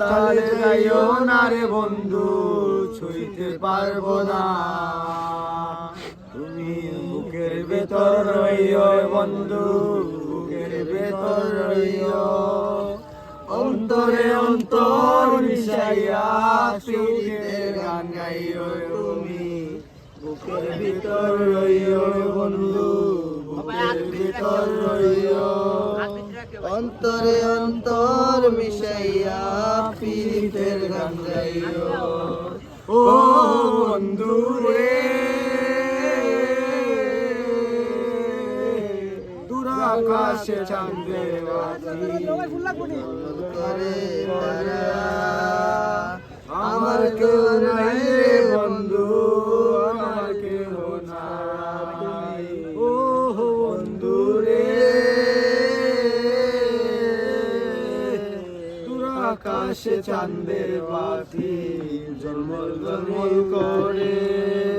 তালে যাইও না রে বন্ধু ছুঁইতে পারব না। তুমি বুকের ভেতর রইও বন্ধু বুকের ভেতর রইও। অন্তরে অন্তর মিশাইয়া সুখের গান গাইও তুমি বুকের ভিতর রইও বন্ধু বুকের ভিতর রইও। অন্তরে অন্তর মিশাইয়া গান গাইও ও বন্ধু রে দুরাকাশে করে আমার কেউ নাই। দূরাকাশে চাঁদের বাতি জলমল জলমল করে।